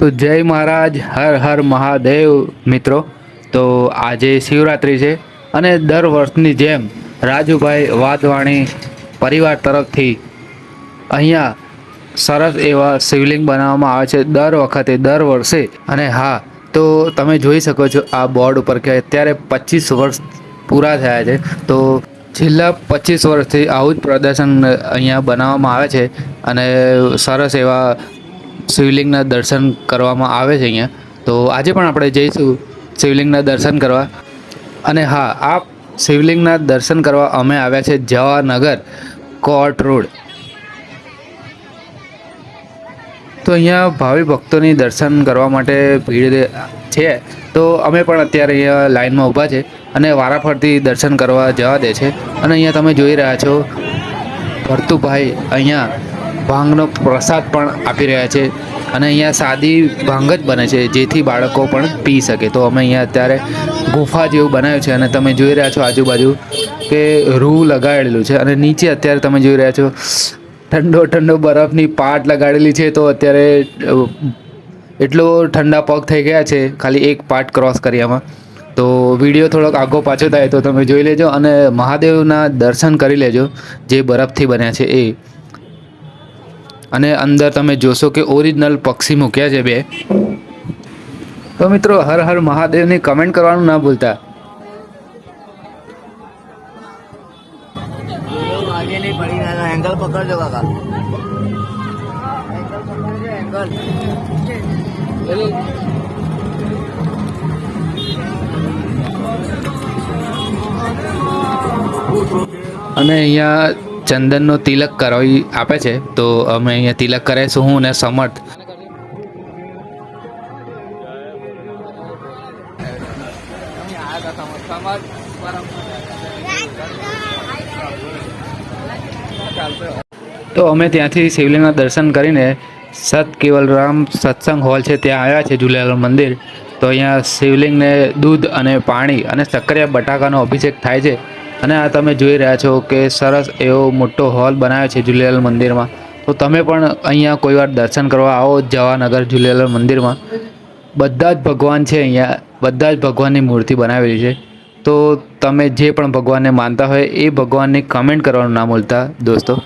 તો જય મહારાજ, હર હર મહાદેવ મિત્રો. તો આજે શિવરાત્રિ છે અને દર વર્ષની જેમ રાજુભાઈ વાધવાણી પરિવાર તરફથી અહીંયા સરસ એવા શિવલિંગ બનાવવામાં આવે છે દર વખતે, દર વર્ષે. અને હા, તો તમે જોઈ શકો છો આ બોર્ડ ઉપર કે અત્યારે પચીસ વર્ષ પૂરા થયા છે. તો છેલ્લા પચીસ વર્ષથી આવું જ પ્રદર્શન અહીંયા બનાવવામાં આવે છે. અને સરસ એવા શિવલિંગના દર્શન કરવામાં આવે છે અહીંયા. તો આજે પણ આપણે જઈશું શિવલિંગના દર્શન કરવા. અને હા આ શિવલિંગના દર્શન કરવા અમે આવ્યા છે જવાનગર કોર્ટ રોડ. તો અહીંયા ભાવિ ભક્તોની દર્શન કરવા માટે ભીડ છે. તો અમે પણ અત્યારે અહીંયા લાઇનમાં ઊભા છે અને વારાફરતી દર્શન કરવા જવા દે છે. અને અહીંયા તમે જોઈ રહ્યા છો, ભરતુભાઈ અહીંયા ભાંગનો પ્રસાદ પણ આપી રહ્યા છે અને અહીંયા સાદી ભાંગ જ બને છે, જેથી બાળકો પણ પી શકે. તો અમે અહીંયા અત્યારે ગુફા જેવું બનાવ્યું છે અને તમે જોઈ રહ્યા છો આજુબાજુ કે રૂ લગાડેલું છે અને નીચે અત્યારે તમે જોઈ રહ્યા છો ઠંડો ઠંડો બરફની પાટ લગાડેલી છે, તો અત્યારે એટલો ઠંડા પગ થઈ ગયા છે, ખાલી એક પાર્ટ ક્રોસ કર્યામાં તો વીડિયો થોડોક આગો પાછો થાય તો તમે જોઈ લેજો અને મહાદેવના દર્શન કરી લેજો, જે બરફથી બન્યા છે એ. અને અંદર તમે જોશો કે ઓરિજિનલ પક્ષી મૂક્યા છે બે. તો મિત્રો, હર હર મહાદેવની કમેન્ટ કરવાનું ના ભૂલતા. અને અહીંયા ચંદનનો તિલક કરાવી આપે છે, તો અમે અહીંયા તિલક કરાવીશું, હું ને સમર્થ. તો અમે ત્યાંથી શિવલિંગના દર્શન કરીને સત કેવલરામ સત્સંગ હોલ છે, ત્યાં આવ્યા છે ઝૂલેલાલ મંદિર. તો અહીંયા શિવલિંગને દૂધ અને પાણી અને સક્કરિયા બટાકાનો અભિષેક થાય છે. અને આ તમે જોઈ રહ્યા છો કે સરસ એવો મોટો હોલ બનાવ્યો છે ઝૂલેલાલ મંદિરમાં. તો તમે પણ અહીંયા કોઈ વાર દર્શન કરવા આવો જવાનગર ઝૂલેલાલ મંદિરમાં. બધા જ ભગવાન છે અહીંયા, બધા જ ભગવાનની મૂર્તિ બનાવેલી છે. તો તમે જે પણ ભગવાનને માનતા હોય એ ભગવાનને કમેન્ટ કરવાનું ના ભૂલતા દોસ્તો.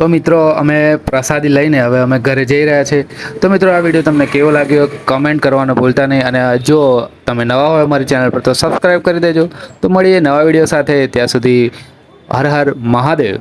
તો મિત્રો, અમે પ્રસાદી લઈને હવે અમે ઘરે જઈ રહ્યા છે તો મિત્રો, આ વીડિયો તમને કેવો લાગ્યો? કમેન્ટ કરવાનું ભૂલતા નહીં. અને જો તમે નવા હોય અમારી ચેનલ પર, તો સબસ્ક્રાઈબ કરી દેજો. તો મળીએ નવા વીડિયો સાથે. ત્યાં સુધી હર હર મહાદેવ.